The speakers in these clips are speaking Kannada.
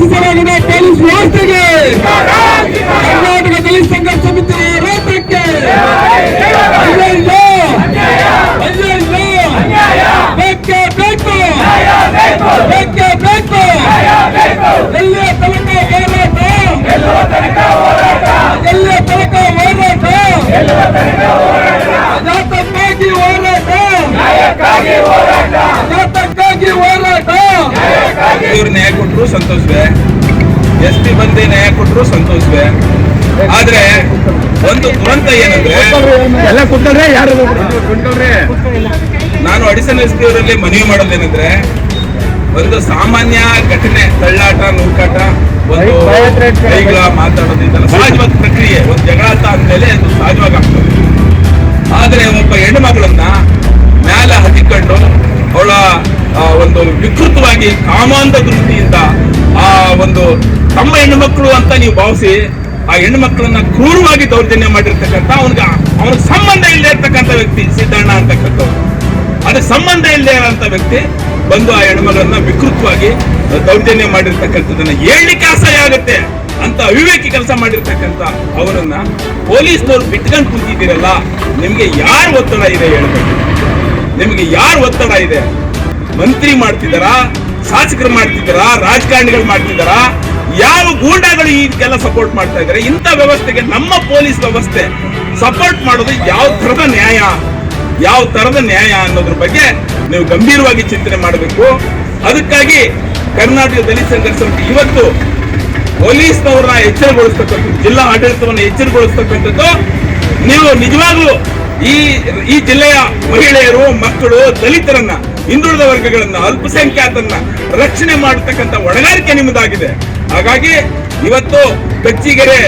ರಕ್ಷಿಸಲಾಗಿದೆ ಪೊಲೀಸ್ ವ್ಯವಸ್ಥೆಗೆ ಕರ್ನಾಟಕ ನ್ಯಾಯ ಕೊಟ್ಟರು ಸಂತೋಷವೇ. ಎಸ್ ಪಿ ಬಂದು ನ್ಯಾಯ ಕೊಟ್ಟರು ಸಂತೋಷವೇ. ಆದ್ರೆ ಒಂದು ದುರಂತ ಏನಂದ್ರೆ ನಾನು ಅಡಿಸನ್ ಎಸ್ ಪಿ ಅವರಲ್ಲಿ ಮನವಿ ಮಾಡೋದೇನಂದ್ರೆ ಒಂದು ಸಾಮಾನ್ಯ ಘಟನೆ ತಳ್ಳಾಟ ನೂಕಾಟ ಒಂದು ಕೈಗಳ ಮಾತಾಡೋದು ಇದೆಲ್ಲ ಸಹಜವಾದ ಪ್ರಕ್ರಿಯೆ. ಒಂದು ಜಗಳಾಟ ಅಂತ ಅಂದ್ಮೇಲೆ ಅದು ಸಹಜವಾಗಿ ಆಗ್ತದೆ. ಆದ್ರೆ ಒಬ್ಬ ಹೆಣ್ಣು ಮಗಳನ್ನ ಮ್ಯಾಲ ಹತ್ತಿಕೊಂಡು ಅವಳ ಒಂದು ವಿಕೃತವಾಗಿ ಕಾಮಾಂಧ ದೃಷ್ಟಿಯಿಂದ ಆ ಒಂದು ತಮ್ಮ ಹೆಣ್ಣು ಮಕ್ಕಳು ಅಂತ ನೀವು ಭಾವಿಸಿ ಆ ಹೆಣ್ಣು ಮಕ್ಕಳನ್ನ ಕ್ರೂರವಾಗಿ ದೌರ್ಜನ್ಯ ಮಾಡಿರ್ತಕ್ಕಂಥ ಅವನಿಗೆ ಅವನಿಗೆ ಸಂಬಂಧ ಇಲ್ಲದೆ ಇರ್ತಕ್ಕಂಥ ವ್ಯಕ್ತಿ ಸಿದ್ದಣ್ಣ ಅಂತಕ್ಕಂಥವ್ರು. ಅದೇ ಸಂಬಂಧ ಇಲ್ಲದೆ ಇರೋಂಥ ವ್ಯಕ್ತಿ ಬಂದು ಆ ಹೆಣ್ಮಗಳನ್ನ ವಿಕೃತವಾಗಿ ದೌರ್ಜನ್ಯ ಮಾಡಿರ್ತಕ್ಕಂಥದ್ದನ್ನ ಹೇಳಲಿಕ್ಕೆ ಅಸಹ್ಯ ಆಗುತ್ತೆ ಅಂತ ಅವಿವೇಕಿ ಕೆಲಸ ಮಾಡಿರ್ತಕ್ಕಂಥ ಅವರನ್ನ ಪೊಲೀಸ್ನವ್ರು ಬಿಟ್ಕೊಂಡು ಕುಂತಿದ್ದೀರಲ್ಲ, ನಿಮ್ಗೆ ಯಾರು ಒತ್ತಡ ಇದೆ ಹೇಳ್ಬೇಕು. ನಿಮ್ಗೆ ಯಾರು ಒತ್ತಡ ಇದೆ? ಮಂತ್ರಿ ಮಾಡ್ತಿದ್ದಾರಾ, ಶಾಸಕರು ಮಾಡ್ತಿದ್ದಾರಾ, ರಾಜಕಾರಣಿಗಳು ಮಾಡ್ತಿದ್ದಾರಾ, ಯಾವ ಗೂಂಡಾಗಳು ಇದಕ್ಕೆಲ್ಲ ಸಪೋರ್ಟ್ ಮಾಡ್ತಾ ಇದ್ದಾರೆ, ಇಂಥ ವ್ಯವಸ್ಥೆಗೆ ನಮ್ಮ ಪೊಲೀಸ್ ವ್ಯವಸ್ಥೆ ಸಪೋರ್ಟ್ ಮಾಡೋದು ಯಾವ ತರದ ನ್ಯಾಯ, ಯಾವ ತರದ ನ್ಯಾಯ ಅನ್ನೋದ್ರ ಬಗ್ಗೆ ನೀವು ಗಂಭೀರವಾಗಿ ಚಿಂತನೆ ಮಾಡಬೇಕು. ಅದಕ್ಕಾಗಿ ಕರ್ನಾಟಕ ದಲಿತ ಸಂಘರ್ಷ ಇವತ್ತು ಪೊಲೀಸ್ನವ್ರನ್ನ ಎಚ್ಚರಗೊಳಿಸ್ತಕ್ಕಂಥದ್ದು, ಜಿಲ್ಲಾ ಆಡಳಿತವನ್ನು ಎಚ್ಚರಗೊಳಿಸ್ತಕ್ಕಂಥದ್ದು, ನೀವು ನಿಜವಾಗ್ಲೂ ಈ ಈ ಜಿಲ್ಲೆಯ ಮಹಿಳೆಯರು, ಮಕ್ಕಳು, ದಲಿತರನ್ನ ಹಿಂದುಳಿದ ವರ್ಗಗಳನ್ನ ಅಲ್ಪಸಂಖ್ಯಾತರನ್ನ ರಕ್ಷಣೆ ಮಾಡತಕ್ಕಂತ ಹೊಣೆಗಾರಿಕೆ ನಿಮ್ಮದಾಗಿದೆ. ಹಾಗಾಗಿ ಇವತ್ತು ಕಚ್ಚಿಗೆರೆ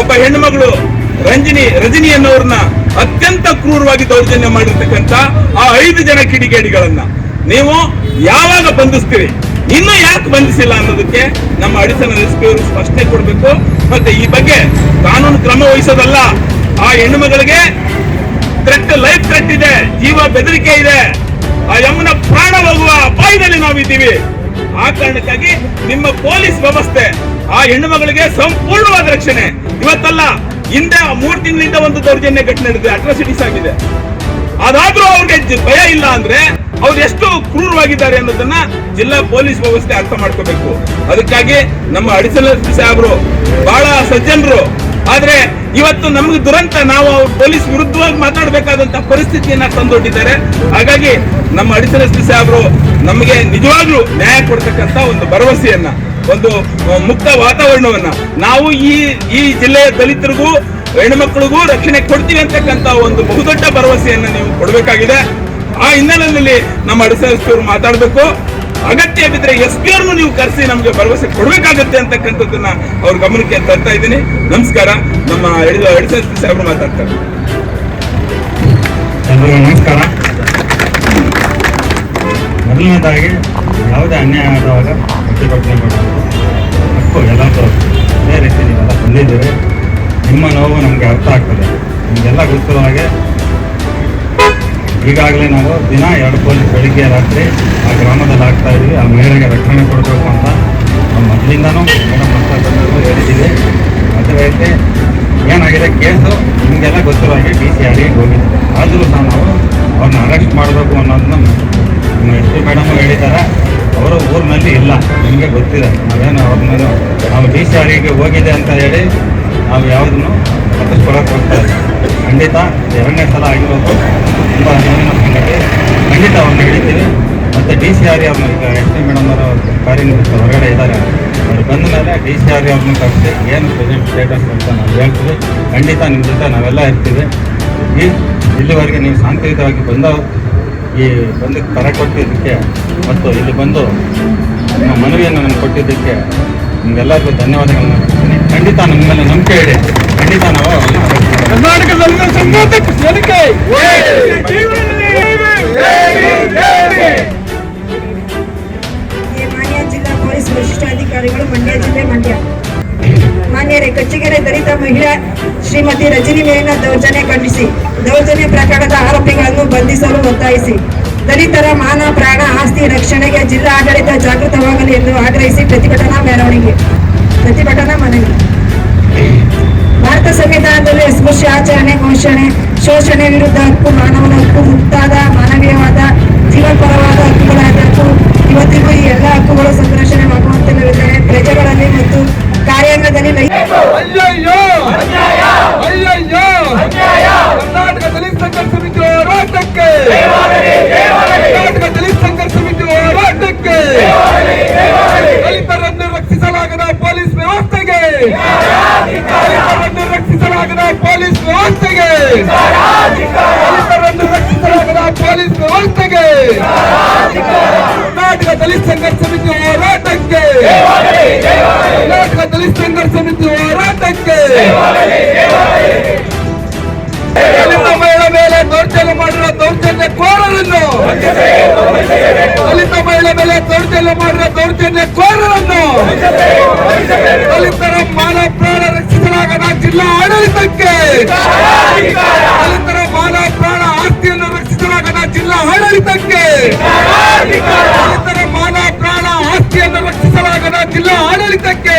ಒಬ್ಬ ಹೆಣ್ಣುಮಗಳು ರಂಜಿನಿ, ರಜನಿ ಅನ್ನೋರ್ನ ಅತ್ಯಂತ ಕ್ರೂರವಾಗಿ ದೌರ್ಜನ್ಯ ಮಾಡಿರ್ತಕ್ಕಂಥ ಆ ಐದು ಜನ ಕಿಡಿಗೇಡಿಗಳನ್ನ ನೀವು ಯಾವಾಗ ಬಂಧಿಸ್ತೀರಿ? ಇನ್ನು ಯಾಕೆ ಬಂಧಿಸಿಲ್ಲ ಅನ್ನೋದಕ್ಕೆ ನಮ್ಮ ಅಡಿಸನ ಎಸ್ ಸ್ಪಷ್ಟನೆ ಕೊಡಬೇಕು. ಮತ್ತೆ ಈ ಬಗ್ಗೆ ಕಾನೂನು ಕ್ರಮ ವಹಿಸೋದಲ್ಲ. ಆ ಹೆಣ್ಣು ಮಗಳಿಗೆ ಲೈಫ್ ಥ್ರೆಟ್ ಇದೆ, ಜೀವ ಬೆದರಿಕೆ ಇದೆ. ಆ ಯಮುನ ಪ್ರಾಣ ಹೋಗುವ ಅಪಾಯದಲ್ಲಿ ನಾವಿದ್ದೀವಿ. ಆ ಕಾರಣಕ್ಕಾಗಿ ನಿಮ್ಮ ಪೊಲೀಸ್ ವ್ಯವಸ್ಥೆ, ಆ ಹೆಣ್ಣು ಮಗಳಿಗೆ ಸಂಪೂರ್ಣವಾದ ರಕ್ಷಣೆ. ಇವತ್ತಲ್ಲ, ಹಿಂದೆ ಮೂರ್ ತಿಂಗಳಿಂದ ಒಂದು ದೌರ್ಜನ್ಯ ಘಟನೆ ನಡೆದಿದೆ ಅಟ್ರಾಸಿಟೀಸ್ ಆಗಿದೆ. ಅದಾದ್ರೂ ಅವ್ರಿಗೆ ಭಯ ಇಲ್ಲ ಅಂದ್ರೆ ಅವ್ರು ಎಷ್ಟು ಕ್ರೂರವಾಗಿದ್ದಾರೆ ಅನ್ನೋದನ್ನ ಜಿಲ್ಲಾ ಪೊಲೀಸ್ ವ್ಯವಸ್ಥೆ ಅರ್ಥ ಮಾಡ್ಕೋಬೇಕು. ಅದಕ್ಕಾಗಿ ನಮ್ಮ ಅಡಿಷನಲ್ ಸಾಹೇಬರು ಬಹಳ ಸಜ್ಜನರು ಆದ್ರೆ ಇವತ್ತು ನಮ್ಗೆ ದುರಂತ, ನಾವು ಅವ್ರ ಪೊಲೀಸ್ ವಿರುದ್ಧವಾಗಿ ಮಾತಾಡಬೇಕಾದಂತ ಪರಿಸ್ಥಿತಿಯನ್ನ ತಂದೊಡ್ಡಿದ್ದಾರೆ ಹಾಗಾಗಿ ನಮ್ಮ ಅಡಿಷನಲ್ ಸಾಹೇಬರು ನಮಗೆ ನಿಜವಾಗ್ಲೂ ನ್ಯಾಯ ಕೊಡ್ತಕ್ಕಂತ ಒಂದು ಭರವಸೆಯನ್ನ, ಒಂದು ಮುಕ್ತ ವಾತಾವರಣವನ್ನ ನಾವು ಈ ಈ ಜಿಲ್ಲೆಯ ದಲಿತರಿಗೂ ಹೆಣ್ಮಕ್ಳಿಗೂ ರಕ್ಷಣೆ ಕೊಡ್ತೀವಿ ಅಂತಕ್ಕಂತ ಒಂದು ಬಹುದೊಡ್ಡ ಭರವಸೆಯನ್ನ ನೀವು ಕೊಡಬೇಕಾಗಿದೆ. ಆ ಹಿನ್ನೆಲೆಯಲ್ಲಿ ನಮ್ಮ ಅಡಿಸರು ಮಾತಾಡಬೇಕು. ಅಗತ್ಯ ಬಿದ್ರೆ ಎಸ್ ಪಿ ಅವ್ರನ್ನು ನೀವು ಕರೆಸಿ ನಮಗೆ ಭರವಸೆ ಕೊಡಬೇಕಾಗತ್ತೆ ಅಂತಕ್ಕಂಥದ್ದನ್ನ ಅವ್ರ ಗಮನಕ್ಕೆ ತರ್ತಾ ಇದ್ದೀನಿ. ನಮಸ್ಕಾರ. ನಮ್ಮ ಸಾಹೇಬರು ಮಾತಾಡ್ತಾರೆ. ನಮಸ್ಕಾರ. ಮೊದಲನೇದಾಗಿ ಯಾವುದೇ ಅನ್ಯಾಯ ಆದಾಗ ಪ್ರತಿಭಟನೆ ತಪ್ಪು ಎಲ್ಲರೂ ಅದೇ ರೀತಿ ನೀವೆಲ್ಲ ಬಂದಿದ್ದೀರಿ. ನಿಮ್ಮ ನೋವು ನಮಗೆ ಅರ್ಥ ಆಗ್ತದೆ. ನಿಮಗೆಲ್ಲ ಗೊತ್ತಿರೋ ಹಾಗೆ ಈಗಾಗಲೇ ನಾವು ದಿನ ಎರಡು ಕೋಲಿ ಬೆಳಿಗ್ಗೆ ರಾತ್ರಿ ಆ ಗ್ರಾಮದಲ್ಲಿ ಆಗ್ತಾ ಇದ್ವಿ. ಆ ಮಹಿಳೆಗೆ ರಕ್ಷಣೆ ಕೊಡಬೇಕು ಅಂತ ನಮ್ಮ ಮೊದಲಿಂದನೂ ಮೇಡಮ್ ಅಂತ ಹೇಳಿದ್ದೀವಿ. ಅದೇ ರೀತಿ ಏನಾಗಿದೆ ಕೇಸು? ನಿಮಗೆಲ್ಲ ಗೊತ್ತಿರೋ ಹಾಗೆ ಡಿ ಸಿ ಆರಿಗೆ ಹೋಗಿದೆ. ಆದರೂ ಸಹ ನಾವು ಅವ್ರನ್ನ ಅರೆಸ್ಟ್ ಮಾಡಬೇಕು ಅನ್ನೋದನ್ನ ನಮ್ಮ ಎಸ್ ಪಿ ಮೇಡಮು ಹೇಳಿದ್ದಾರೆ. ಅವರು ಊರಿನಲ್ಲಿ ಇಲ್ಲ. ನಿಮಗೆ ಗೊತ್ತಿದೆ. ನಾವೇನು ಅವ್ರನ್ನ ನಾವು ಡಿ ಸಿ ಆರಿಗೆ ಹೋಗಿದೆ ಅಂತ ಹೇಳಿ ನಾವು ಯಾವುದನ್ನು ಖಂಡಿತ ಎರಡನೇ ಸಲ ಆಗಿರೋದು ತುಂಬ ಹೆಮ್ಮೆಯ ಸಂಗತಿ ಖಂಡಿತ ಅವ್ರನ್ನ ಹಿಡಿತೀವಿ. ಮತ್ತು ಡಿ ಸಿ ಆರ್ ಅವ್ರನ್ನ ಈಗ ಎಸ್ ಪಿ ಮೇಡಮ್ ಅವರು ಕಾರ್ಯನಿರ್ವಹಿಸ್ತಾರೆ ಹೊರಗಡೆ ಇದ್ದಾರೆ. ಅವ್ರು ಬಂದ ಮೇಲೆ ಡಿ ಸಿ ಆರ್ ಅವ್ರನ್ನ ಕರೆಸಿ ಏನು ಪ್ರೆಸೆಂಟ್ ಸ್ಟೇಟಸ್ ಅಂತ ನಾವು ಹೇಳ್ತೀವಿ. ಖಂಡಿತ ನಿಮ್ಮ ಜೊತೆ ನಾವೆಲ್ಲ ಇರ್ತೀವಿ. ಈ ಇಲ್ಲಿವರೆಗೆ ನೀವು ಶಾಂತಿಯುತವಾಗಿ ಬಂದ ಈ ಬಂದು ಕರೆ ಕೊಟ್ಟಿದ್ದಕ್ಕೆ ಮತ್ತು ಇಲ್ಲಿ ಬಂದು ನಿಮ್ಮ ಮನವಿಯನ್ನು ನನಗೆ ಕೊಟ್ಟಿದ್ದಕ್ಕೆ ನಿಮಗೆಲ್ಲರಿಗೂ ಧನ್ಯವಾದಗಳನ್ನು ಖಂಡಿತ ನಮ್ಮಲ್ಲಿ ಮೇಲೆ ನಂಬಿಕೆ ಇದೆ. ಖಂಡಿತ ನಾವು ಸಂಘಟಕ ಮಾನ್ಯ ಜಿಲ್ಲಾ ಪೊಲೀಸ್ ವರಿಷ್ಠಾಧಿಕಾರಿಗಳು ಮಂಡ್ಯ ಜಿಲ್ಲೆ ಮಂಡ್ಯ. ಮಾನ್ಯರೇ ಕಚ್ಚಿಗೆರೆ ದಲಿತ ಮಹಿಳಾ ಶ್ರೀಮತಿ ರಜನಿ ಮೇಲಿನ ದೌರ್ಜನ್ಯ ಖಂಡಿಸಿ. ದೌರ್ಜನ್ಯ ಪ್ರಕರಣದ ಆರೋಪಿಗಳನ್ನು ಬಂಧಿಸಲು ಒತ್ತಾಯಿಸಿ. ದಲಿತರ ಮಾನ ಪ್ರಾಣ ಆಸ್ತಿ ರಕ್ಷಣೆಗೆ ಜಿಲ್ಲಾ ಆಡಳಿತ ಜಾಗೃತವಾಗಲಿ ಎಂದು ಆಗ್ರಹಿಸಿ ಪ್ರತಿಭಟನಾ ಮೆರವಣಿಗೆ. ಪ್ರತಿಭಟನಾ ಮನವಿ. ಭಾರತ ಸಂವಿಧಾನದಲ್ಲಿ ಅಸ್ಪೃಶ್ಯ ಆಚರಣೆ, ಘೋಷಣೆ, ಶೋಷಣೆ ವಿರುದ್ಧ ಹಕ್ಕು, ಮಾನವನ ಹಕ್ಕು, ಮುಕ್ತಾದ, ಮಾನವೀಯವಾದ, ಜೀವಪರವಾದ ಹಕ್ಕುಗಳಾದ ಹಕ್ಕು. ಇವತ್ತಿಗೂ ಈ ಎಲ್ಲ ಹಕ್ಕುಗಳು ಸಂರಕ್ಷಣೆಯಾಗುವಂತಿಲ್ಲವಿದ್ದರೆ ಪ್ರಜೆಗಳಲ್ಲಿ ಮತ್ತು ಕಾರ್ಯಾಂಗದಲ್ಲಿ ರಕ್ಷಿಸಲಾಗದ ಪೊಲೀಸ್ ವ್ಯವಸ್ಥೆಗೆ! ದಲಿತರನ್ನು ರಕ್ಷಿಸಲಾಗದ ಪೊಲೀಸ್ ವ್ಯವಸ್ಥೆಗೆ. ದಲಿತರನ್ನು ರಕ್ಷಿಸಲಾಗದ ಪೊಲೀಸ್ ವ್ಯವಸ್ಥೆಗೆ. ಕರ್ನಾಟಕ ದಲಿತ ಸಂಘರ್ಷ ಸಮಿತಿ ಹೋರಾಟಕ್ಕೆ. ಕರ್ನಾಟಕ ದಲಿತ ಸಂಘರ್ಷ ಸಮಿತಿ ಹೋರಾಟಕ್ಕೆ. ದಲಿತ ಮಹಿಳೆ ಮೇಲೆ ದೌರ್ಜನ್ಯ ಮಾಡಿರೋ ದೌರ್ಜನ್ಯ ಕೋರರನ್ನು. ದಲಿತ ಮಹಿಳೆ ಮೇಲೆ ದೌರ್ಜನ್ಯ ಮಾಡಿರೋ ದೌರ್ಜನ್ಯ ಕೋರರನ್ನು. ದಲಿತರ ಆಡಳಿತಕ್ಕೆ ದಲಿತರ ಮಾನ ಪ್ರಾಣ ಆಸ್ತಿಯನ್ನು ರಕ್ಷಿಸಲಾಗದ ಜಿಲ್ಲಾ ಆಡಳಿತಕ್ಕೆ. ದಲಿತರ ಮಾನ ಪ್ರಾಣ ಆಸ್ತಿಯನ್ನು ರಕ್ಷಿಸಲಾಗದ ಜಿಲ್ಲಾ ಆಡಳಿತಕ್ಕೆ.